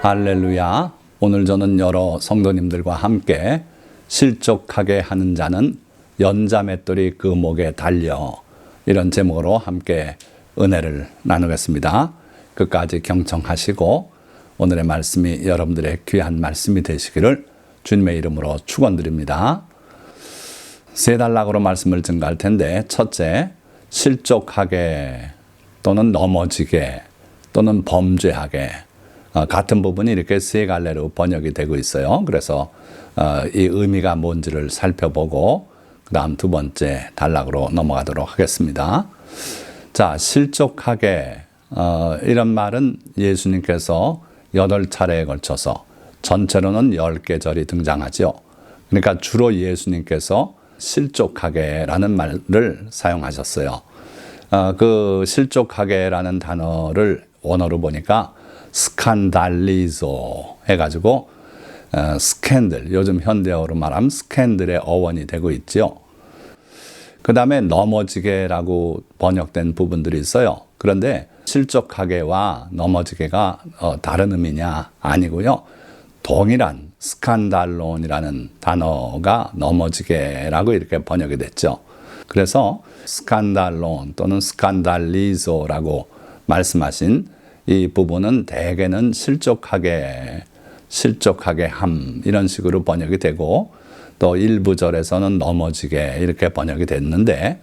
할렐루야. 오늘 저는 여러 성도님들과 함께 실족하게 하는 자는 연자맷돌이 그 목에 달려 이런 제목으로 함께 은혜를 나누겠습니다. 끝까지 경청하시고 오늘의 말씀이 여러분들의 귀한 말씀이 되시기를 주님의 이름으로 축원드립니다. 세 단락으로 말씀을 증가할 텐데 첫째 실족하게 또는 넘어지게 또는 범죄하게 어, 같은 부분이 이렇게 세 갈래로 번역이 되고 있어요. 그래서 어, 이 의미가 뭔지를 살펴보고 그 다음 두 번째 단락으로 넘어가도록 하겠습니다. 자, 실족하게 어, 이런 말은 예수님께서 여덟 차례에 걸쳐서 전체로는 열 계절이 등장하죠. 그러니까 주로 예수님께서 실족하게라는 말을 사용하셨어요. 어, 그 실족하게라는 단어를 원어로 보니까 스칸달리조 해가지고 어, 스캔들 요즘 현대어로 말하면 스캔들의 어원이 되고 있죠. 그 다음에 넘어지게라고 번역된 부분들이 있어요. 그런데 실족하게와 넘어지게가 어, 다른 의미냐 아니고요. 동일한 스칸달론이라는 단어가 넘어지게라고 이렇게 번역이 됐죠. 그래서 스칸달론 또는 스칸달리조라고 말씀하신 이 부분은 대개는 실족하게 실족하게 함 이런 식으로 번역이 되고 또 일부 절에서는 넘어지게 이렇게 번역이 됐는데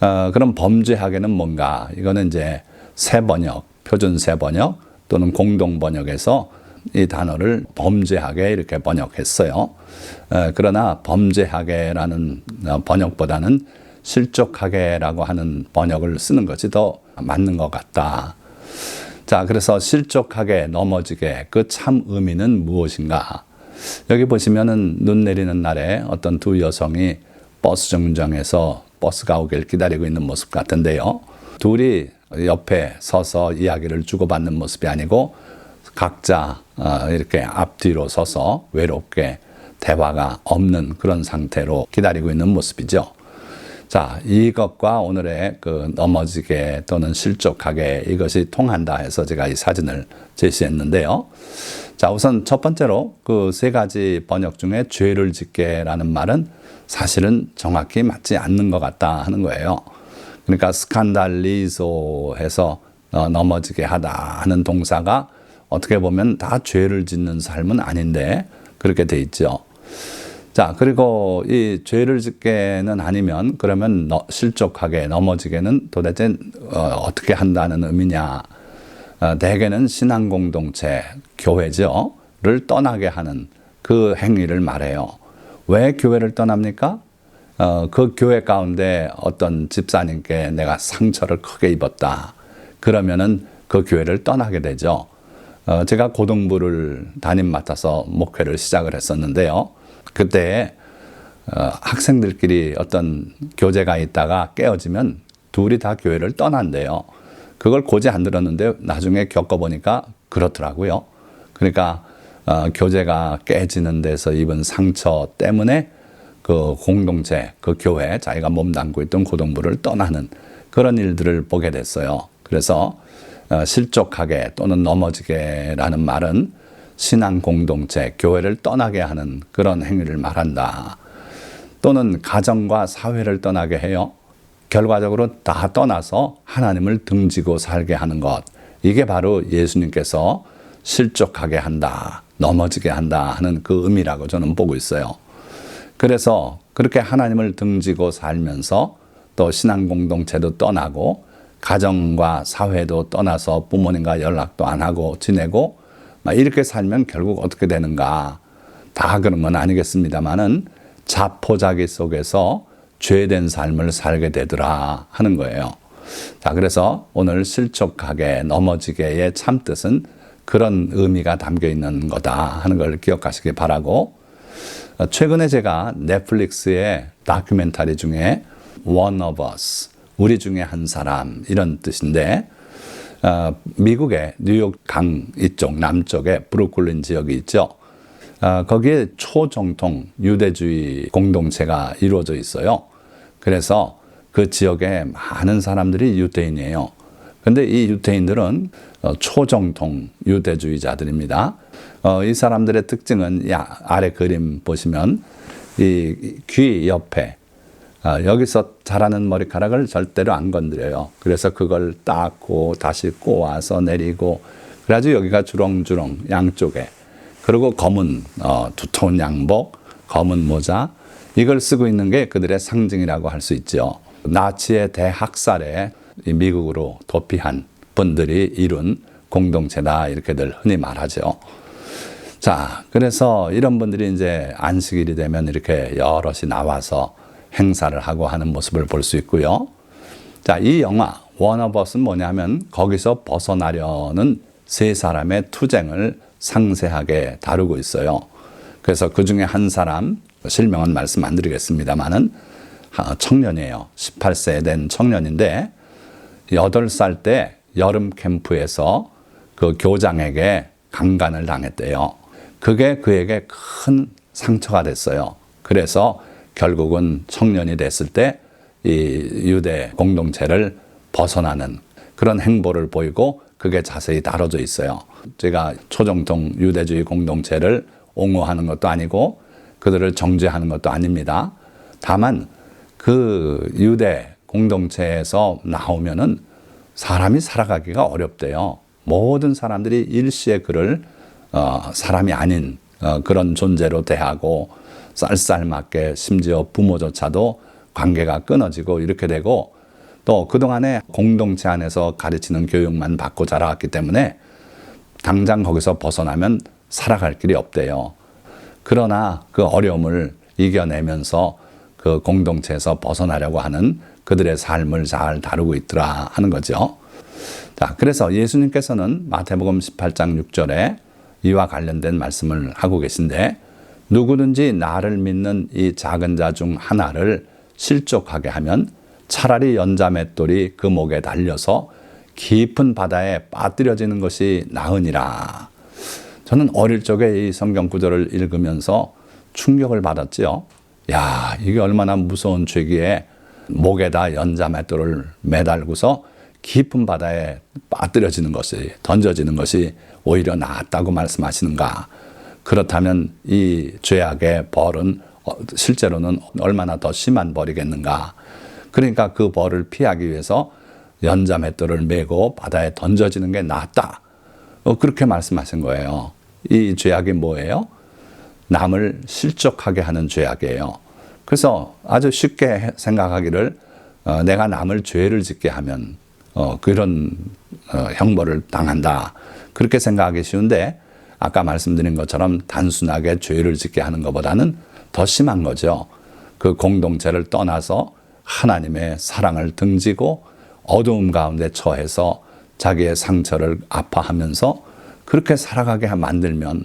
어, 그럼 범죄하게는 뭔가 이거는 이제 새 번역 표준 새 번역 또는 공동 번역에서 이 단어를 범죄하게 이렇게 번역했어요. 어, 그러나 범죄하게라는 번역보다는 실족하게라고 하는 번역을 쓰는 것이 더 맞는 것 같다. 자, 그래서 실족하게 넘어지게 그 참 의미는 무엇인가? 여기 보시면은 눈 내리는 날에 어떤 두 여성이 버스 정류장에서 버스가 오길 기다리고 있는 모습 같은데요. 둘이 옆에 서서 이야기를 주고받는 모습이 아니고 각자 어, 이렇게 앞뒤로 서서 외롭게 대화가 없는 그런 상태로 기다리고 있는 모습이죠. 자, 이것과 오늘의 그 넘어지게 또는 실족하게 이것이 통한다 해서 제가 이 사진을 제시했는데요. 자, 우선 첫 번째로 그 세 가지 번역 중에 죄를 짓게라는 말은 사실은 정확히 맞지 않는 것 같다 하는 거예요. 그러니까 스칸달리소 해서 어, 넘어지게 하다 하는 동사가 어떻게 보면 다 죄를 짓는 삶은 아닌데 그렇게 돼 있죠. 자, 그리고 이 죄를 짓게는 아니면 그러면 너, 실족하게 넘어지게는 도대체 어, 떻게 한다는 의미냐. 어, 대개는 신앙 공동체, 교회죠.를 떠나게 하는 그 행위를 말해요. 왜 교회를 떠납니까? 어, 그 교회 가운데 어떤 집사님께 내가 상처를 크게 입었다. 그러면은 그 교회를 떠나게 되죠. 어, 제가 고등부를 담임 맡아서 목회를 시작을 했었는데요. 그때 어, 학생들끼리 어떤 교제가 있다가 깨어지면 둘이 다 교회를 떠난대요. 그걸 고지 안 들었는데 나중에 겪어보니까 그렇더라고요. 그러니까 어, 교제가 깨지는 데서 입은 상처 때문에 그 공동체, 그 교회, 자기가 몸담고 있던 고등부를 떠나는 그런 일들을 보게 됐어요. 그래서 어, 실족하게 또는 넘어지게라는 말은 신앙 공동체, 교회를 떠나게 하는 그런 행위를 말한다. 또는 가정과 사회를 떠나게 해요. 결과적으로 다 떠나서 하나님을 등지고 살게 하는 것. 이게 바로 예수님께서 실족하게 한다, 넘어지게 한다 하는 그 의미라고 저는 보고 있어요. 그래서 그렇게 하나님을 등지고 살면서 또 신앙 공동체도 떠나고 가정과 사회도 떠나서 부모님과 연락도 안 하고 지내고 이렇게 살면 결국 어떻게 되는가? 다 그런 건 아니겠습니다만은 자포자기 속에서 죄된 삶을 살게 되더라 하는 거예요. 자, 그래서 오늘 실족하게 넘어지게의 참뜻은 그런 의미가 담겨 있는 거다 하는 걸 기억하시기 바라고 최근에 제가 넷플릭스의 다큐멘터리 중에 One of Us, 우리 중에 한 사람 이런 뜻인데 어, 미국의 뉴욕 강 이쪽 남쪽에 브루클린 지역이 있죠. 어, 거기에 초정통 유대주의 공동체가 이루어져 있어요. 그래서 그 지역에 많은 사람들이 유대인이에요. 근데 이 유대인들은 어, 초정통 유대주의자들입니다. 어, 이 사람들의 특징은 야, 아래 그림 보시면 이 귀 옆에 어, 여기서 자라는 머리카락을 절대로 안 건드려요. 그래서 그걸 닦고 다시 꼬아서 내리고 그래가지고 여기가 주렁주렁 양쪽에 그리고 검은 어, 두터운 양복, 검은 모자 이걸 쓰고 있는 게 그들의 상징이라고 할 수 있죠. 나치의 대학살에 이 미국으로 도피한 분들이 이룬 공동체다 이렇게들 흔히 말하죠. 자, 그래서 이런 분들이 이제 안식일이 되면 이렇게 여럿이 나와서 행사를 하고 하는 모습을 볼 수 있고요. 자, 이 영화 워너버스는 뭐냐면 거기서 벗어나려는 세 사람의 투쟁을 상세하게 다루고 있어요. 그래서 그 중에 한 사람 실명은 말씀 안 드리겠습니다만은 청년이에요. 18세 된 청년인데 8살 때 여름 캠프에서 그 교장에게 강간을 당했대요. 그게 그에게 큰 상처가 됐어요. 그래서 결국은 청년이 됐을 때 이 유대 공동체를 벗어나는 그런 행보를 보이고 그게 자세히 다뤄져 있어요. 제가 초정통 유대주의 공동체를 옹호하는 것도 아니고 그들을 정죄하는 것도 아닙니다. 다만 그 유대 공동체에서 나오면은 사람이 살아가기가 어렵대요. 모든 사람들이 일시에 그를 어, 사람이 아닌 어, 그런 존재로 대하고 쌀쌀맞게 심지어 부모조차도 관계가 끊어지고 이렇게 되고 또 그동안에 공동체 안에서 가르치는 교육만 받고 자라왔기 때문에 당장 거기서 벗어나면 살아갈 길이 없대요. 그러나 그 어려움을 이겨내면서 그 공동체에서 벗어나려고 하는 그들의 삶을 잘 다루고 있더라 하는 거죠. 자, 그래서 예수님께서는 마태복음 18장 6절에 이와 관련된 말씀을 하고 계신데 누구든지 나를 믿는 이 작은 자 중 하나를 실족하게 하면 차라리 연자맷돌이 그 목에 달려서 깊은 바다에 빠뜨려지는 것이 나으니라. 저는 어릴 적에 이 성경 구절을 읽으면서 충격을 받았지요. 야, 이게 얼마나 무서운 죄기에 목에다 연자맷돌을 매달고서 깊은 바다에 빠뜨려지는 것이 던져지는 것이 오히려 낫다고 말씀하시는가? 그렇다면 이 죄악의 벌은 어, 실제로는 얼마나 더 심한 벌이겠는가? 그러니까 그 벌을 피하기 위해서 연자맷돌을 메고 바다에 던져지는 게 낫다. 어, 그렇게 말씀하신 거예요. 이 죄악이 뭐예요? 남을 실족하게 하는 죄악이에요. 그래서 아주 쉽게 생각하기를 어, 내가 남을 죄를 짓게 하면 어, 그런 어, 형벌을 당한다. 그렇게 생각하기 쉬운데 아까 말씀드린 것처럼 단순하게 죄를 짓게 하는 것보다는 더 심한 거죠. 그 공동체를 떠나서 하나님의 사랑을 등지고 어두움 가운데 처해서 자기의 상처를 아파하면서 그렇게 살아가게 만들면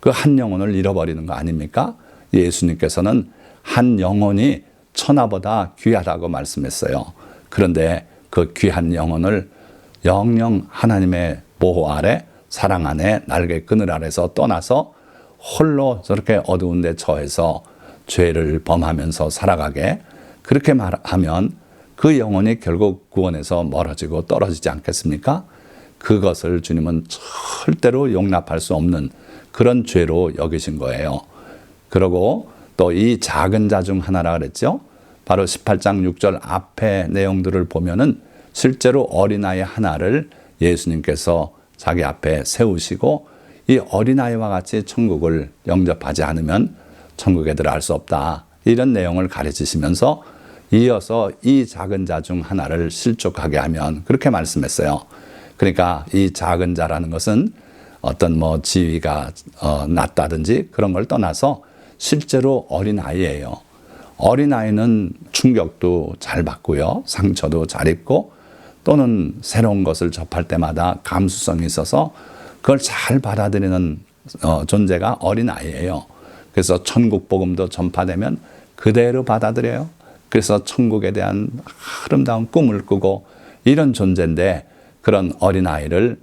그 한 영혼을 잃어버리는 거 아닙니까? 예수님께서는 한 영혼이 천하보다 귀하다고 말씀했어요. 그런데 그 귀한 영혼을 영영 하나님의 보호 아래 사랑 안에 날개 그늘 아래서 떠나서 홀로 저렇게 어두운 데 처해서 죄를 범하면서 살아가게 그렇게 말하면 그 영혼이 결국 구원에서 멀어지고 떨어지지 않겠습니까? 그것을 주님은 절대로 용납할 수 없는 그런 죄로 여기신 거예요. 그리고 또 이 작은 자 중 하나라 그랬죠. 바로 18장 6절 앞에 내용들을 보면은 실제로 어린아이 하나를 예수님께서 자기 앞에 세우시고 이 어린아이와 같이 천국을 영접하지 않으면 천국에 들어갈 수 없다. 이런 내용을 가르치시면서 이어서 이 작은 자 중 하나를 실족하게 하면 그렇게 말씀했어요. 그러니까 이 작은 자라는 것은 어떤 뭐 지위가 어, 낮다든지 그런 걸 떠나서 실제로 어린 아이예요. 어린 아이는 충격도 잘 받고요, 상처도 잘 입고 또는 새로운 것을 접할 때마다 감수성이 있어서 그걸 잘 받아들이는 어, 존재가 어린 아이예요. 그래서 천국 복음도 전파되면 그대로 받아들여요. 그래서 천국에 대한 아름다운 꿈을 꾸고 이런 존재인데 그런 어린 아이를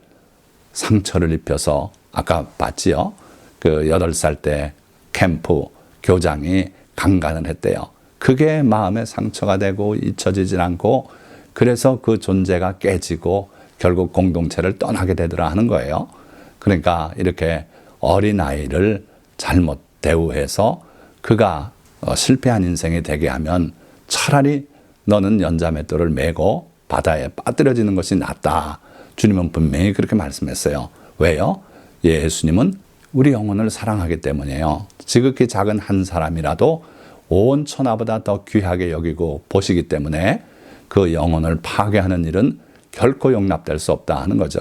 상처를 입혀서 아까 봤지요. 그 여덟 살 때 캠프 교장이 강간을 했대요. 그게 마음에 상처가 되고 잊혀지질 않고 그래서 그 존재가 깨지고 결국 공동체를 떠나게 되더라 하는 거예요. 그러니까 이렇게 어린아이를 잘못 대우해서 그가 어, 실패한 인생이 되게 하면 차라리 너는 연자맷돌을 메고 바다에 빠뜨려지는 것이 낫다. 주님은 분명히 그렇게 말씀했어요. 왜요? 예수님은 우리 영혼을 사랑하기 때문이에요. 지극히 작은 한 사람이라도 온 천하보다 더 귀하게 여기고 보시기 때문에 그 영혼을 파괴하는 일은 결코 용납될 수 없다 하는 거죠.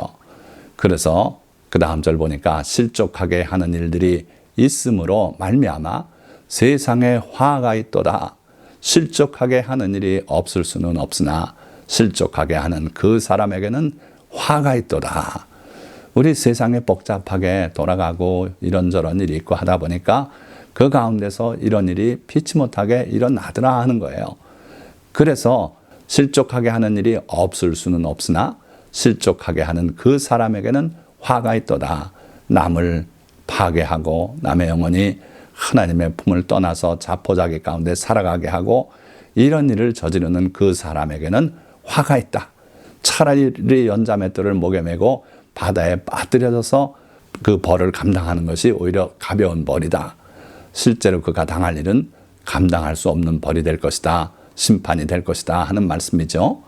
그래서 그 다음 절 보니까 실족하게 하는 일들이 있으므로 말미암아 세상에 화가 있도다. 실족하게 하는 일이 없을 수는 없으나 실족하게 하는 그 사람에게는 화가 있도다. 우리 세상에 복잡하게 돌아가고 이런저런 일이 있고 하다 보니까 그 가운데서 이런 일이 피치 못하게 일어나더라 하는 거예요. 그래서 실족하게 하는 일이 없을 수는 없으나 실족하게 하는 그 사람에게는 화가 있도다. 남을 파괴하고 남의 영혼이 하나님의 품을 떠나서 자포자기 가운데 살아가게 하고 이런 일을 저지르는 그 사람에게는 화가 있다. 차라리 연자맷돌을 목에 메고 바다에 빠뜨려져서 그 벌을 감당하는 것이 오히려 가벼운 벌이다. 실제로 그가 당할 일은 감당할 수 없는 벌이 될 것이다. 심판이 될 것이다. 하는 말씀이죠.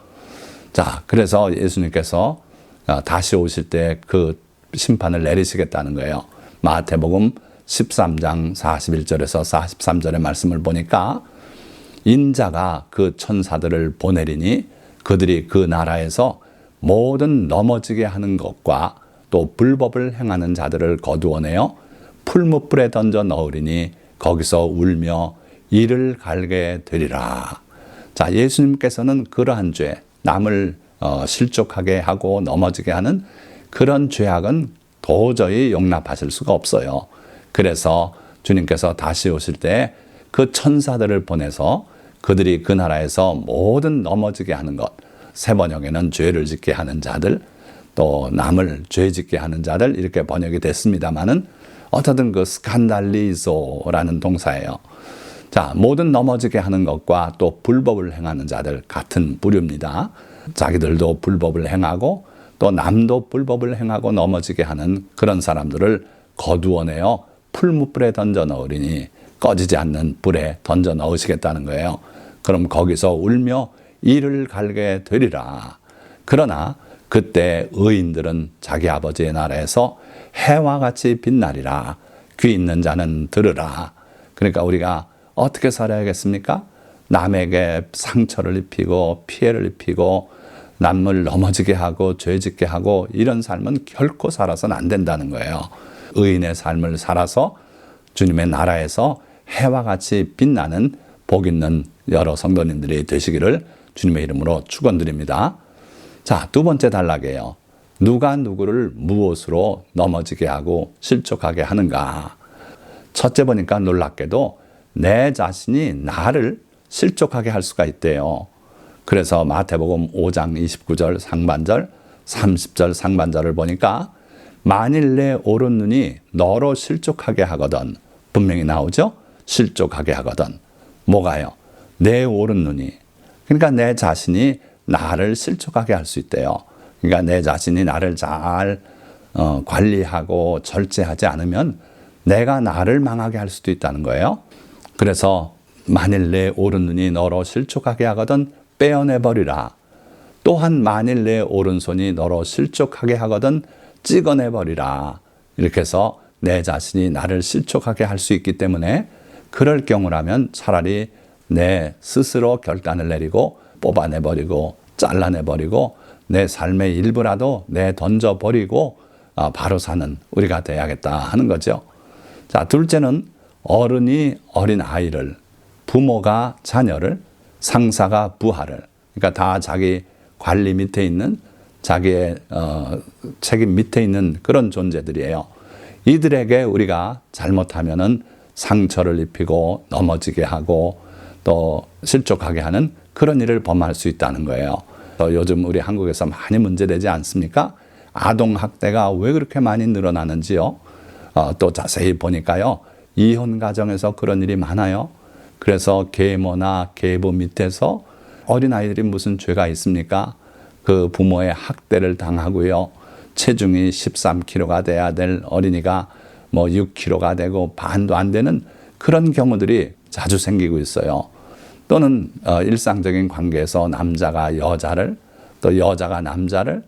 자, 그래서 예수님께서 어, 다시 오실 때 그 심판을 내리시겠다는 거예요. 마태복음 13장 41절에서 43절의 말씀을 보니까 인자가 그 천사들을 보내리니 그들이 그 나라에서 모든 넘어지게 하는 것과 또 불법을 행하는 자들을 거두어내어 풀무불에 던져 넣으리니 거기서 울며 이를 갈게 되리라. 자, 예수님께서는 그러한 죄, 남을 어, 실족하게 하고 넘어지게 하는 그런 죄악은 도저히 용납하실 수가 없어요. 그래서 주님께서 다시 오실 때 그 천사들을 보내서 그들이 그 나라에서 모든 넘어지게 하는 것, 세 번역에는 죄를 짓게 하는 자들, 또 남을 죄 짓게 하는 자들 이렇게 번역이 됐습니다만은 어떻든 그 스칸달리소라는 동사예요. 자, 모든 넘어지게 하는 것과 또 불법을 행하는 자들 같은 부류입니다. 자기들도 불법을 행하고 또 남도 불법을 행하고 넘어지게 하는 그런 사람들을 거두어내어 풀무불에 던져 넣으리니 꺼지지 않는 불에 던져 넣으시겠다는 거예요. 그럼 거기서 울며 이를 갈게 되리라. 그러나 그때 의인들은 자기 아버지의 나라에서 해와 같이 빛나리라. 귀 있는 자는 들으라. 그러니까 우리가 어떻게 살아야겠습니까? 남에게 상처를 입히고 피해를 입히고 남을 넘어지게 하고 죄짓게 하고 이런 삶은 결코 살아서는 안 된다는 거예요. 의인의 삶을 살아서 주님의 나라에서 해와 같이 빛나는 복 있는 여러 성도님들이 되시기를 주님의 이름으로 축원드립니다. 자, 두 번째 단락이에요. 누가 누구를 무엇으로 넘어지게 하고 실족하게 하는가? 첫째 보니까 놀랍게도 내 자신이 나를 실족하게 할 수가 있대요. 그래서 마태복음 5장 29절 상반절, 30절 상반절을 보니까 만일 내 오른 눈이 너로 실족하게 하거든 분명히 나오죠? 실족하게 하거든. 뭐가요? 내 오른 눈이. 그러니까 내 자신이 나를 실족하게 할 수 있대요. 그러니까 내 자신이 나를 잘 어, 관리하고 절제하지 않으면 내가 나를 망하게 할 수도 있다는 거예요. 그래서 만일 내 오른눈이 너로 실족하게 하거든 빼어내버리라. 또한 만일 내 오른손이 너로 실족하게 하거든 찍어내버리라. 이렇게 해서 내 자신이 나를 실족하게 할 수 있기 때문에 그럴 경우라면 차라리 내 스스로 결단을 내리고 뽑아내버리고 잘라내버리고 내 삶의 일부라도 내 던져버리고 아, 바로 사는 우리가 돼야겠다 하는 거죠. 자, 둘째는 어른이 어린 아이를, 부모가 자녀를, 상사가 부하를, 그러니까 다 자기 관리 밑에 있는 자기의 어, 책임 밑에 있는 그런 존재들이에요. 이들에게 우리가 잘못하면은 상처를 입히고 넘어지게 하고 또 실족하게 하는 그런 일을 범할 수 있다는 거예요. 요즘 우리 한국에서 많이 문제되지 않습니까? 아동 학대가 왜 그렇게 많이 늘어나는지요. 어, 또 자세히 보니까요. 이혼 가정에서 그런 일이 많아요. 그래서 계모나 계부 밑에서 어린 아이들이 무슨 죄가 있습니까? 그 부모의 학대를 당하고요. 체중이 13kg가 돼야 될 어린이가 뭐 6kg가 되고 반도 안 되는 그런 경우들이 자주 생기고 있어요. 또는 어, 일상적인 관계에서 남자가 여자를 또 여자가 남자를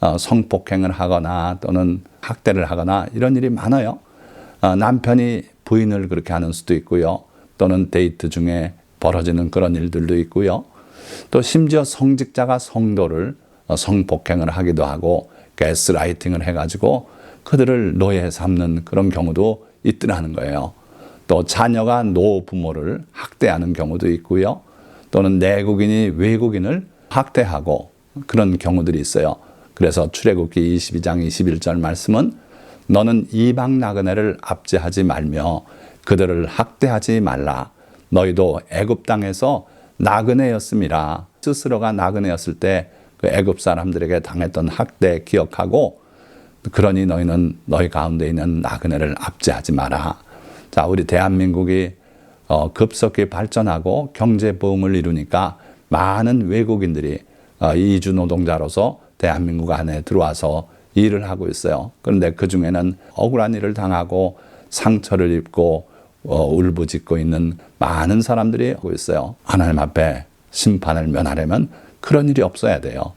어, 성폭행을 하거나 또는 학대를 하거나 이런 일이 많아요. 어, 남편이 부인을 그렇게 하는 수도 있고요. 또는 데이트 중에 벌어지는 그런 일들도 있고요. 또 심지어 성직자가 성도를 어, 성폭행을 하기도 하고 가스라이팅을 해가지고 그들을 노예 삼는 그런 경우도 있더라는 거예요. 또 자녀가 노부모를 학대하는 경우도 있고요. 또는 내국인이 외국인을 학대하고 그런 경우들이 있어요. 그래서 출애굽기 22장 21절 말씀은 너는 이방 나그네를 압제하지 말며 그들을 학대하지 말라. 너희도 애굽 땅에서 나그네였음이라. 스스로가 나그네였을 때 그 애굽 사람들에게 당했던 학대 기억하고 그러니 너희는 너희 가운데 있는 나그네를 압제하지 마라. 자, 우리 대한민국이 어, 급속히 발전하고 경제 보험을 이루니까 많은 외국인들이 어, 이주 노동자로서 대한민국 안에 들어와서 일을 하고 있어요. 그런데 그 중에는 억울한 일을 당하고 상처를 입고 어, 울부짖고 있는 많은 사람들이 하고 있어요. 하나님 앞에 심판을 면하려면 그런 일이 없어야 돼요.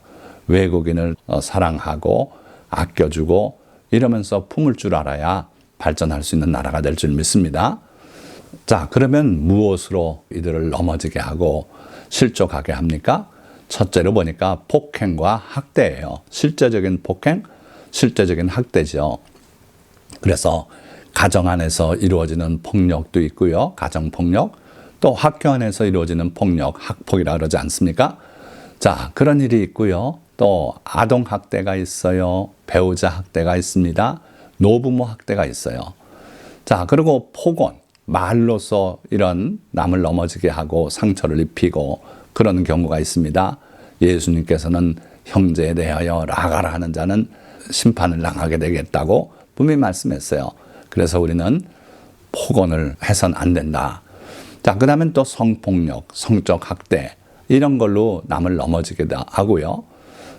외국인을 어, 사랑하고 아껴주고 이러면서 품을 줄 알아야 발전할 수 있는 나라가 될 줄 믿습니다. 자, 그러면 무엇으로 이들을 넘어지게 하고 실족하게 합니까? 첫째로 보니까 폭행과 학대예요. 실제적인 폭행, 실제적인 학대죠. 그래서 가정 안에서 이루어지는 폭력도 있고요. 가정 폭력, 또 학교 안에서 이루어지는 폭력, 학폭이라 그러지 않습니까? 자, 그런 일이 있고요. 또 아동 학대가 있어요. 배우자 학대가 있습니다. 노부모 학대가 있어요. 자, 그리고 폭언, 말로서 이런 남을 넘어지게 하고 상처를 입히고 그런 경우가 있습니다. 예수님께서는 형제에 대하여 라가라 하는 자는 심판을 당하게 되겠다고 분명히 말씀했어요. 그래서 우리는 폭언을 해선 안 된다. 자, 그 다음엔 또 성폭력, 성적 학대, 이런 걸로 남을 넘어지게 하고요.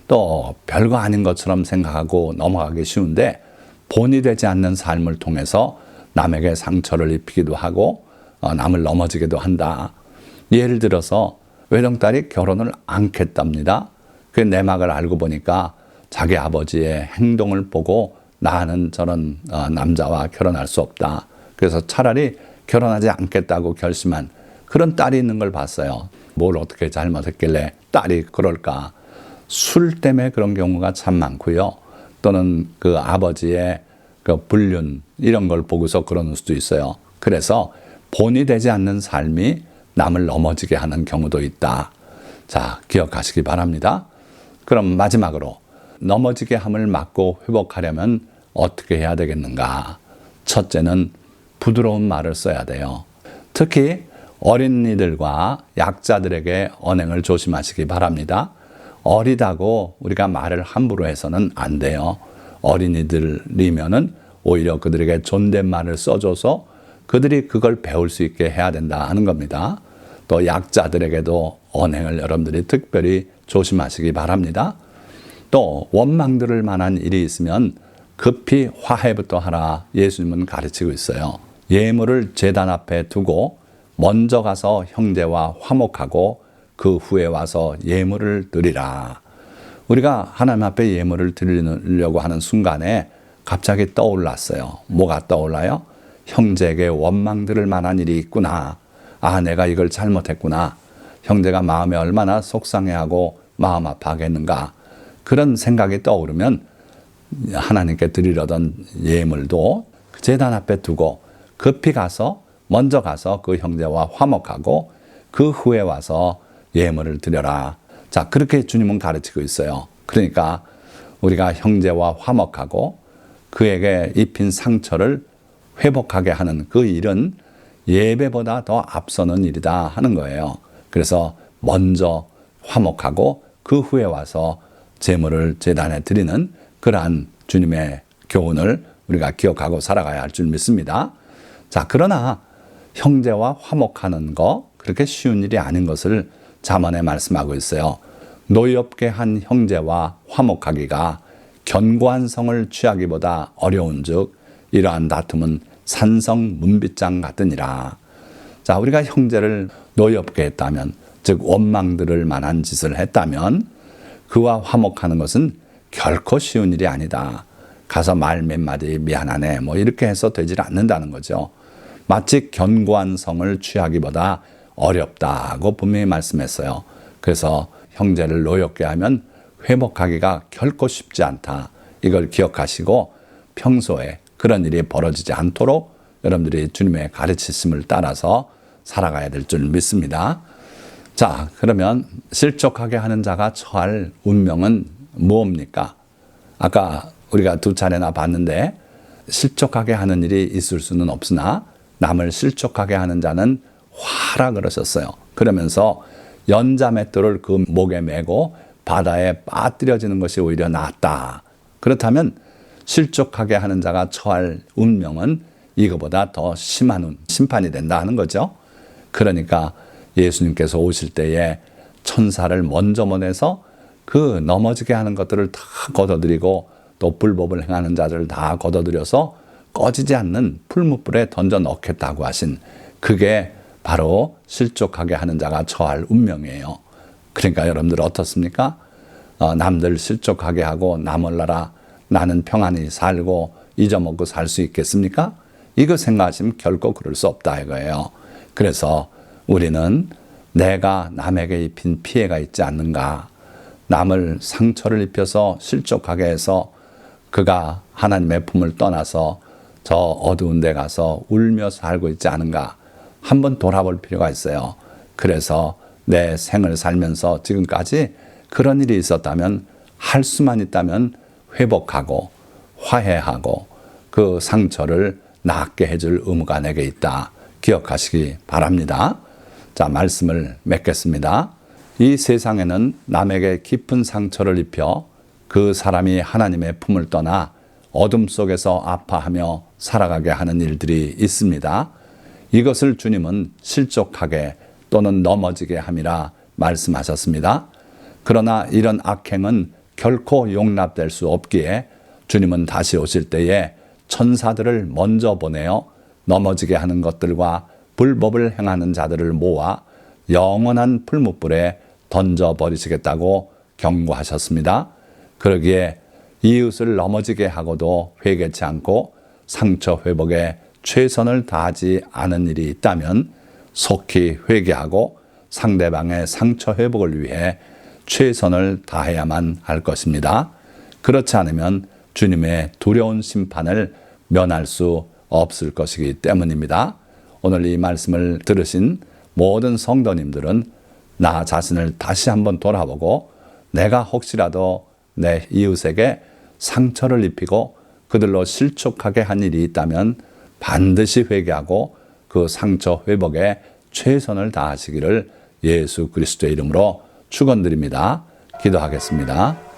또 별거 아닌 것처럼 생각하고 넘어가기 쉬운데 본이 되지 않는 삶을 통해서 남에게 상처를 입히기도 하고 어, 남을 넘어지기도 한다. 예를 들어서 외동딸이 결혼을 않겠답니다. 그 내막을 알고 보니까 자기 아버지의 행동을 보고 나는 저런 어, 남자와 결혼할 수 없다. 그래서 차라리 결혼하지 않겠다고 결심한 그런 딸이 있는 걸 봤어요. 뭘 어떻게 잘못했길래 딸이 그럴까? 술 때문에 그런 경우가 참 많고요. 또는 그 아버지의 그 불륜 이런 걸 보고서 그러는 수도 있어요. 그래서 본이 되지 않는 삶이 남을 넘어지게 하는 경우도 있다. 자, 기억하시기 바랍니다. 그럼 마지막으로 넘어지게 함을 막고 회복하려면 어떻게 해야 되겠는가? 첫째는 부드러운 말을 써야 돼요. 특히 어린이들과 약자들에게 언행을 조심하시기 바랍니다. 어리다고 우리가 말을 함부로 해서는 안 돼요. 어린이들이면은 오히려 그들에게 존댓말을 써줘서 그들이 그걸 배울 수 있게 해야 된다 하는 겁니다. 또 약자들에게도 언행을 여러분들이 특별히 조심하시기 바랍니다. 또 원망들을 만한 일이 있으면 급히 화해부터 하라 예수님은 가르치고 있어요. 예물을 재단 앞에 두고 먼저 가서 형제와 화목하고 그 후에 와서 예물을 드리라. 우리가 하나님 앞에 예물을 드리려고 하는 순간에 갑자기 떠올랐어요. 뭐가 떠올라요? 형제에게 원망 들을 만한 일이 있구나. 아, 내가 이걸 잘못했구나. 형제가 마음에 얼마나 속상해하고 마음 아파하겠는가. 그런 생각이 떠오르면 하나님께 드리려던 예물도 재단 앞에 두고 급히 가서 먼저 가서 그 형제와 화목하고 그 후에 와서 예물을 드려라. 자, 그렇게 주님은 가르치고 있어요. 그러니까 우리가 형제와 화목하고 그에게 입힌 상처를 회복하게 하는 그 일은 예배보다 더 앞서는 일이다 하는 거예요. 그래서 먼저 화목하고 그 후에 와서 제물을 제단에 드리는 그러한 주님의 교훈을 우리가 기억하고 살아가야 할 줄 믿습니다. 자, 그러나 형제와 화목하는 거 그렇게 쉬운 일이 아닌 것을 자문에 말씀하고 있어요. 노엽게 한 형제와 화목하기가 견고한 성을 취하기보다 어려운즉 이러한 다툼은 산성 문빗장 같으니라. 자, 우리가 형제를 노엽게 했다면, 즉 원망들을 만한 짓을 했다면 그와 화목하는 것은 결코 쉬운 일이 아니다. 가서 말 몇 마디 미안하네 뭐 이렇게 해서 되질 않는다는 거죠. 마치 견고한 성을 취하기보다 어렵다고 분명히 말씀했어요. 그래서 형제를 노엽게 하면 회복하기가 결코 쉽지 않다. 이걸 기억하시고 평소에 그런 일이 벌어지지 않도록 여러분들이 주님의 가르치심을 따라서 살아가야 될 줄 믿습니다. 자, 그러면 실족하게 하는 자가 처할 운명은 무엇입니까? 아까 우리가 두 차례나 봤는데 실족하게 하는 일이 있을 수는 없으나 남을 실족하게 하는 자는 화라 그러셨어요. 그러면서 연자맷돌을 그 목에 메고 바다에 빠뜨려지는 것이 오히려 낫다. 그렇다면 실족하게 하는 자가 처할 운명은 이거보다 더 심한 심판이 된다 하는 거죠. 그러니까 예수님께서 오실 때에 천사를 먼저 보내서 그 넘어지게 하는 것들을 다 걷어들이고 또 불법을 행하는 자들을 다 걷어들여서 꺼지지 않는 풀무불에 던져 넣겠다고 하신 그게 바로 실족하게 하는 자가 처할 운명이에요. 그러니까 여러분들 어떻습니까? 어, 남들 실족하게 하고 나 몰라라 나는 평안히 살고 잊어먹고 살 수 있겠습니까? 이거 생각하시면 결코 그럴 수 없다 이거예요. 그래서 우리는 내가 남에게 입힌 피해가 있지 않는가, 남을 상처를 입혀서 실족하게 해서 그가 하나님의 품을 떠나서 저 어두운 데 가서 울며 살고 있지 않은가 한번 돌아볼 필요가 있어요. 그래서 내 생을 살면서 지금까지 그런 일이 있었다면 할 수만 있다면 회복하고 화해하고 그 상처를 낫게 해줄 의무가 내게 있다. 기억하시기 바랍니다. 자, 말씀을 맺겠습니다. 이 세상에는 남에게 깊은 상처를 입혀 그 사람이 하나님의 품을 떠나 어둠 속에서 아파하며 살아가게 하는 일들이 있습니다. 이것을 주님은 실족하게 또는 넘어지게 함이라 말씀하셨습니다. 그러나 이런 악행은 결코 용납될 수 없기에 주님은 다시 오실 때에 천사들을 먼저 보내어 넘어지게 하는 것들과 불법을 행하는 자들을 모아 영원한 풀무불에 던져 버리시겠다고 경고하셨습니다. 그러기에 이웃을 넘어지게 하고도 회개치 않고 상처 회복에 최선을 다하지 않은 일이 있다면 속히 회개하고 상대방의 상처 회복을 위해 최선을 다해야만 할 것입니다. 그렇지 않으면 주님의 두려운 심판을 면할 수 없을 것이기 때문입니다. 오늘 이 말씀을 들으신 모든 성도님들은 나 자신을 다시 한번 돌아보고 내가 혹시라도 내 이웃에게 상처를 입히고 그들로 실족하게 한 일이 있다면 반드시 회개하고 그 상처 회복에 최선을 다하시기를 예수 그리스도의 이름으로 축원드립니다. 기도하겠습니다.